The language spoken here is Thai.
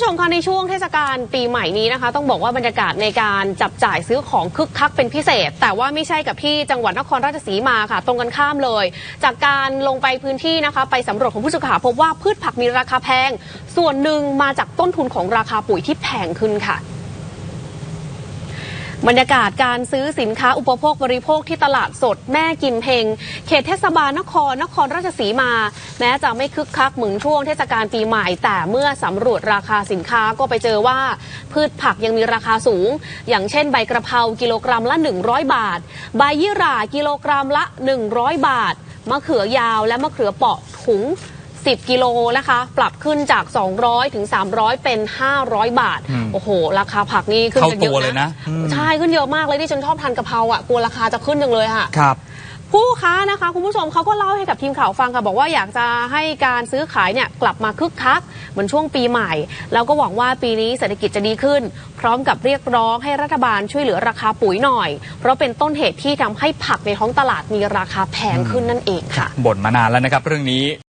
ผู้ชมคะในช่วงเทศกาลปีใหม่นี้นะคะ ต้องบอกว่าบรรยากาศในการจับจ่ายซื้อของคึกคักเป็นพิเศษ แต่ว่าไม่ใช่กับที่จังหวัดนครราชสีมาค่ะ ตรงกันข้ามเลย จากการลงไปพื้นที่นะคะ ไปสำรวจของผู้สื่อข่าวพบว่าพืชผักมีราคาแพง ส่วนหนึ่งมาจากต้นทุนของราคาปุ๋ยที่แพงขึ้นค่ะ บรรยากาศการซื้อสินค้าอุปโภคบริโภคที่ตลาดสดแม่กิมเพงเขตเทศบาลนครนครราชสีมา แม้จะไม่คึกคักเหมือนช่วงเทศกาลปีใหม่ แต่เมื่อสำรวจราคาสินค้าก็ไปเจอว่า พืชผักยังมีราคาสูง อย่างเช่นใบกระเพรากิโลกรัมละ 100 บาท ใบยี่หร่ากิโลกรัมละ 100 บาทมะเขือยาวและมะเขือเปราะถุง 10 กิโลนะคะ ปรับขึ้นจาก 200 ถึง 300 เป็น 500 บาทอืมโอ้โห ราคาผักนี่ขึ้นกันเยเข้าตัวอะเลยนะอืมใช่ขึ้นเยอะมากเลยที่ฉันชอบทานกะเพราอะกลัวราคาจะขึ้นจังเลยค่ะครับผู้ค้านะคะคุณผู้ชมเขาก็เล่าให้กับทีมข่าวฟังค่ะบอกว่าอยากจะให้การซื้อขายเนี่ยกลับมาคึกคัก เหมือนช่วงปีใหม่ แล้วก็หวังว่าปีนี้เศรษฐกิจจะดีขึ้น พร้อมกับเรียกร้องให้รัฐบาลช่วยเหลือราคาปุ๋ยหน่อย เพราะเป็นต้นเหตุที่ทำให้ผักในท้องตลาดมีราคาแพงขึ้นนั่นเองค่ะบ่นมานานแล้วนะครับเรื่องนี้